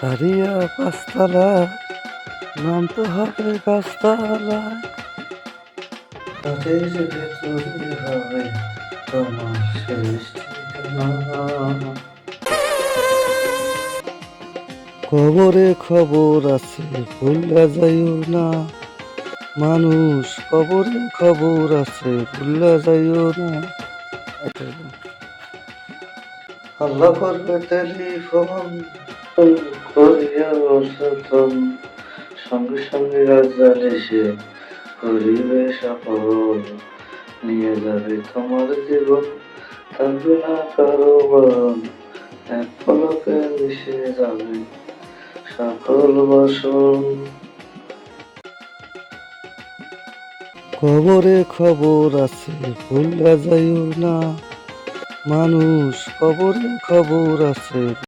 সারিয়া পাঁচতলা নাম তো হবে গাছতলা তাদের ভেতরে হবে তোমার শেষ খবরে খবর আছে ভুলা যাইও না। মানুষ খবরে খবর আছে ভুলা যাইও না। আল্লাহ করবে টেলিফোন করিয়া অসতন সঙ্গে সঙ্গে রাজাল এসে করিবে সফল নিয়ে যাবে তোমার জীবন থাকবে না কারও বারণ এক পলকে মিশে যাবে সকল বাসন। খবরে খবর আছে ভুলা যাইও না। মানুষ খবরে খবর আছে।